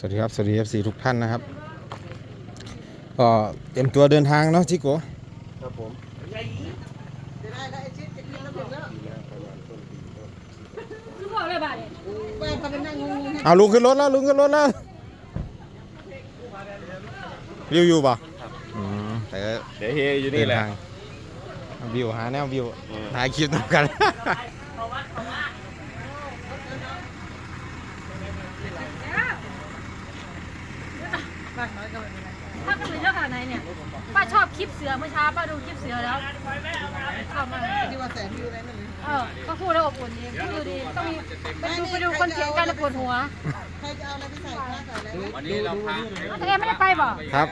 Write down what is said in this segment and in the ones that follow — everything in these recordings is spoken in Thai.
สวัสดีครับ สวัสดี FC ทุกท่านนะครับ ก็เตรียมตัวเดินทางเนาะจิโกครับผมคือบอกเลยบาทเนี่ยเอาลุงขึ้นรถแล้วลุงขึ้นรถแล้ววิวอยู่ป่ะอืมแต่ก็เดี๋ยวเฮอยู่เดินี่นแหละทางวิวหาแนววิวถ่ายคลิปตามกัน ป้าก็เป็นเจ้าขนาด ไหนเนี่ย ป้าชอบคลิปเสือเมื่อเช้าป้าดูคลิปเสือแล้วชอบมากที่ว่าแสนวิวอะไรนั่นเลยเออก็พูดแล้วอบอุ่นดีก็ดูดีต้องมีไปดูไปดูคนเถียงกันแล้วปวดหัวใครจะเอาอะไรไปใส่ผ้าใส่อะไรวันนี้เราพาแต่แกไม่ได้ไปบ่ครับ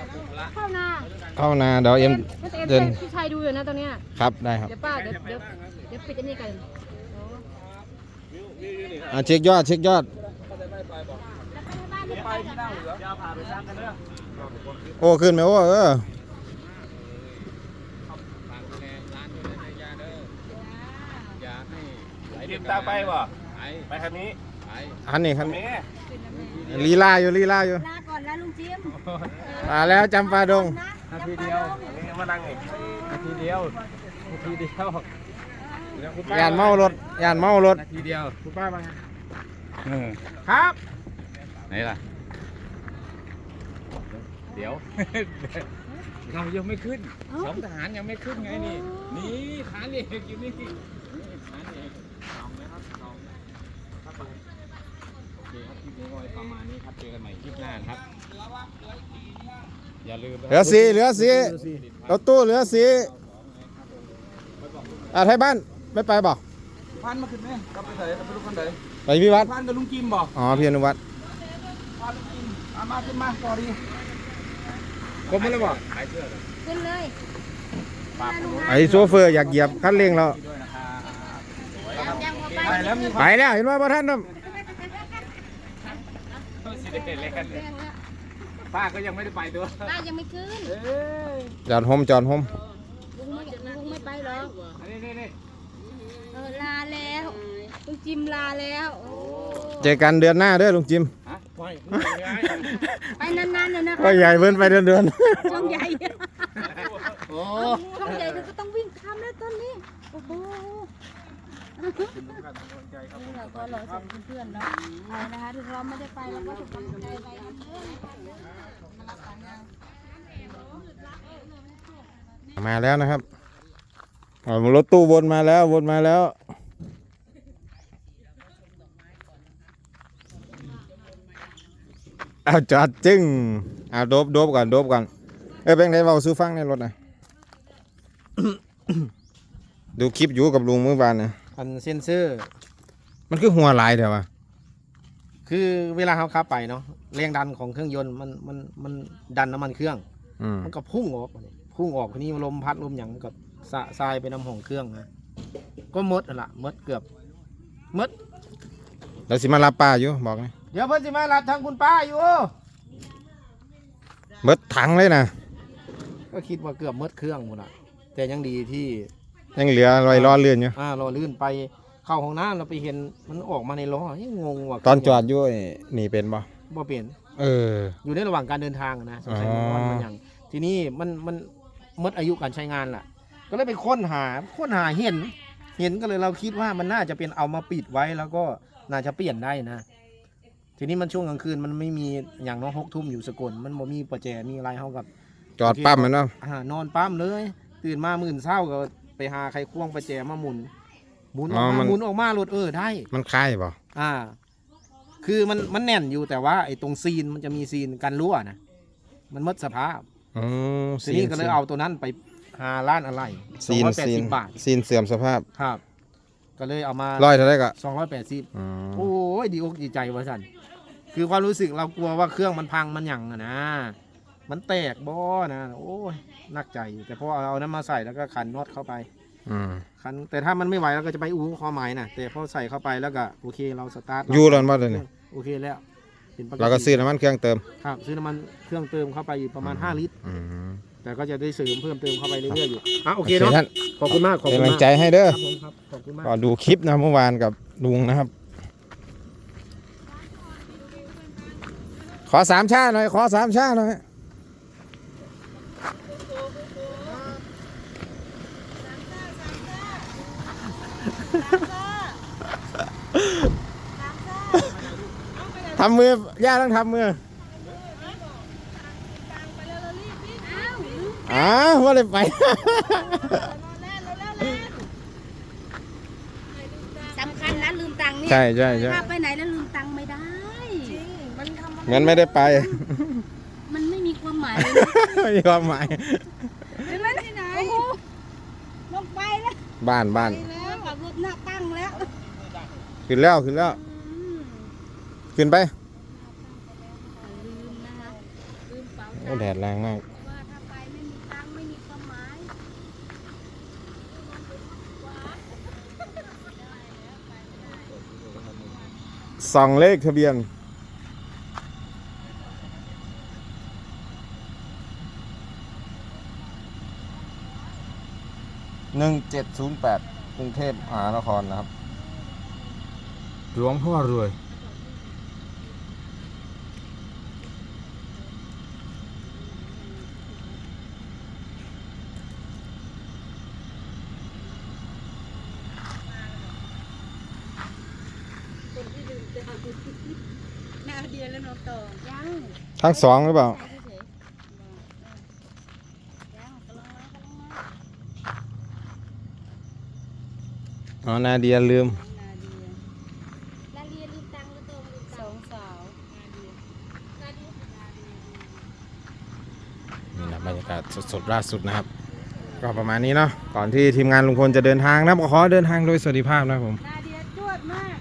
เข้านาเข้านาเดี๋ยวเอ็มแต่เอ็มเดินเป็นพี่ชายดูอยู่นะตอนเนี้ยครับได้ครับเดี๋ยวป้าเดี๋ยวเดี๋ยวเดี๋ยวปิดอันนี้กันอะเช็คยอดเช็คยอด โอ้ขึ้นไหมโอ้เออติดตามไปบ่ไปคันนี้คันนี้คันแม่ลีลาอยู่ลีลาอยู่ลาก่อนแล้วลุงจิมมาแล้วจำปาดงนาทีเดียวนี่มานั่งนี่นาทีเดียวนาทีเดียวยานเมารถยานเมารถนาทีเดียวคุณป้ามาครับ ไหนล่ะ เดี๋ยว เรายังไม่ขึ้นสองทหารยังไม่ขึ้นไงนี่ นี่ฐานเอกอยู่นี่นี่ฐานเอกลองนะครับลองครับผมโอเคครับคลิปนี้ก็ไว้ประมาณนี้ครับเจอกันใหม่คลิปหน้านะครับอย่าลืมนะเหลือสีเหลือสีรถตู้เหลือสีอะไทยบ้านไม่ไปบอกพันมาขึ้นไหมกลับไปใส่กลับไปลูกคนไหนไปพี่วัดพันกับลุงกิมบอกอ๋อพี่อนุวัฒน์ พันลุงกิมเอามาขึ้นมาต่อดีผมไม่ได้บอกขึ้นเลยไอ้โซเฟอร์อยากเหยียบคันเร่งแล้วยังมาไปไปแล้วมีไปแล้วเห็นว่าพ่ท่านน่ะสิได้เล่นป้าก็ยังไม่ได้ไปตัวป้ายังไม่ขึ้นเอ้ยจอดโฮมจอดโฮมลุงไม่ลุงไม่ไปหรอกอันนี้นี่นี่เออลาแล้วลุงจิมลาแล้วโอ้เจอกันเดือนหน้าเด้อลุงจิมฮะ ไม่ไปนานๆเลยนะก็คะใหญ่เบิ้นไปเดือนเดือนช่องใหญ่โอ้ช่องใหญ่เราก็ต้องวิ่งข้ามแล้วตอนนี้โอ้โหนี่เราก็รอส่งเพื่อนๆเนาะเอานะคะถึงเราไม่ได้ไปเราก็ถูกกำลังใจไปกันเด้อมารับฟังงานมาแล้วนะครับอ๋อรถตู้วนมาแล้ววนมาแล้ว เอาจอดจึ้งเอาโดบโดบก่อนโดบก่อนเอ้ยเป็นไงเบาซื้อฟังในรถนะดูคลิปอยู่กับลุงเมื่อวานนะอันเซนเซอร์มันคือหัวลายเดี๋ยววะคือเวลาเขาขับไปเนาะแรงดันของเครื่องยนต์มันมันมันดันน้ำมันเครื่องอืมมันก็พุ่งออกพุ่งออกทีนี้ลมพัดลมอย่างมันก็สะทรายไปน้ำห้องเครื่องนะก็หมดนั่นละหมดเกือบหมด แล้วสิมารับป้าอยู่บอกไงเดี๋ยวเพิ่นสิมารับทางคุณป้าอยู่เบิดถังเลยนะก็คิดว่าเกือบหมดเครื่องหมดละแต่ยังดีที่ยังเหลือรอยล้อเลื่อนอยู่อ่ารอลื่นไปเข้าห้องน้ำเราไปเห็นมันออกมาในล้อยังงงว่าตอนจอดอยู่นี่นี่เป็นบ่บ่เปลี่ยนเออ อยู่ในระหว่างการเดินทางอะนะสงสัยอ๋อมันมันอย่างทีนี้มันมันหมดอายุการใช้งานล่ะ ก็เลยไปค้นหาค้นหาเห็น เห็นก็เลยเราคิดว่ามันน่าจะเป็นเอามาปิดไว้แล้วก็น่าจะเปลี่ยนได้นะ ทีนี้มันช่วงกลางคืนมันไม่มีอย่างน้องหกทุ่มอยู่สกลมันบ่มีประแจมีอะไรเท่ากับจอดปั๊มมันเนาะอ่านอนปั๊มเลย ตื่นมามื่นเศร้าก็ไปหาใครควงประแจมาหมุนหมุนออกมาหมุนออกมาโหลดเออได้มันคล้ายบ่อ่า คือมันมันแน่นอยู่แต่ว่าไอ้ตรงซีนมันจะมีซีนกันรั่วนะมันหมดสภาพอืมทีนี้ก็เลยเอาตัวนั้นไปหาร้านอะไรซีนแปดซีนสิบบาทซีนเสื่อมสภาพครับ ก็เลยเอามาร้อยเท่าไหรก็สองร้อยแปดสิบอืมโอ้ยดีอกดีใจวะสัน คือความรู้สึกเรากลัวว่าเครื่องมันพังมันหยั่งอะนะ มันแตกบ่นะ โอ้ยนักใจแต่พอเอานั้นมาใส่แล้วก็ขันน็อตเข้าไป อืมขันแต่ถ้ามันไม่ไหวเราก็จะไปอู้คอหมายนะแต่พอใส่เข้าไปแล้วก็โอเคเราสตาร์ทอยู่แล้วบ่เดี๋ยวนี้โอเคแล้วเป็นปติเราก็ซื้อน้ำมันเครื่องเติม ครับซื้อน้ำมันเครื่องเติมเข้าไปอีกประมาณ5ลิตร อืมแต่ก็จะได้เสริมเพิ่มเติมเข้าไปเรื่อยๆอยู่อะโอโอเคเคเนาะท่านขอบคุณมากขอบเป็นคุณกำลังมากใจให้เด้อครับผมครับขอบคุณมาก ก็ดูคลิปนะเมื่อวานกับลุงนะครับ ขอสามชาหน่อย ขอสามชาหน่อยทำมือย่าต้องทำมืออ้าวว่าเลยไปสำคัญนะลืมตังค์เนี่ยใช่ใช่ใช่ถ้าไปไหนแล้วลืมตังค์ไม่ได้ มันทำ เหมือนไม่ได้ไป มันไม่มีความหมายเลยนะไม่มีความหมาย เห็นไหมที่ไหนโอ้โหลงไปแล้วบ้านบ้าน แล้วขับรถหน้าตั้งแล้วขึ้นแล้วขึ้นแล้ว อืมขึ้นไป ลืมนะคะลืมเป๋าโอ้ตังค์แดดแรงมาก ว่าถ้าไปไม่มีตังค์ไม่มีความหมายส่องเลขทะเบียน หนึ่งเจ็ดศูนย์แปดกรุงเทพมหานครนะครับ หลวงพ่อรวย หน้าเดียนแล้วนอนต่อยัง ทั้งสองหรือเปล่า ใส่เฉยๆยังกำลังมากำลังมา อ๋อนาเดียลืม นาเดียนาเดียลืมตังค์หรือโตลืมตังค์สองสาวนาเดียนาเดียนาเดียนี่นะบรรยากาศสดๆล่าสุดนะครับ ก็ประมาณนี้เนาะก่อนที่ทีมงานลุงพลจะเดินทางนะครับก็ขอเดินทางโดยสวัสดิภาพนะครับผมนาเดียจวดมาก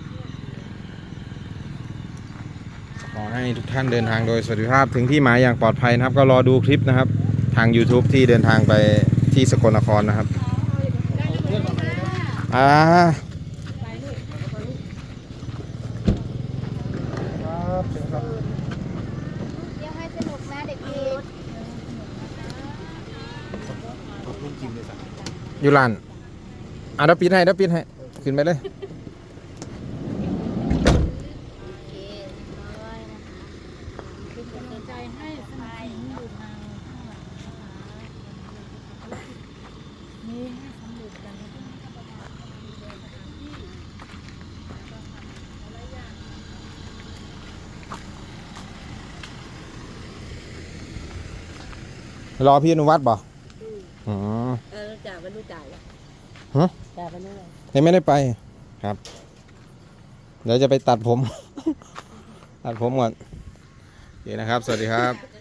ขอให้ทุกท่านเดินทางโดยสวัสดิภาพถึงที่หมายอย่างปลอดภัยนะครับ ก็รอดูคลิปนะครับ ทาง YouTube ที่เดินทางไปที่สกลนครนะครับ อ่าเดี๋ยวให้สนุกนะเด็กอยู่ลานอะเดี๋ยวปิดให้เดี๋ยวปิดให้ ขึ้นไปเลย ๆโอเคร้อยนะคะเป็นกำลังใจให้สบายอยู่ทางข้างหลังนะคะนี่ให้สำเร็จกันนะ รอพี่อนุวัฒน์บ่อ๋อเออจ่ายไม่รู้จ่ายแล้วฮะจ่ายไปเรื่อยยังไม่ได้ไปครับ เดี๋ยวจะไปตัดผม ตัดผมก่อนโอเคนะครับ สวัสดีครับ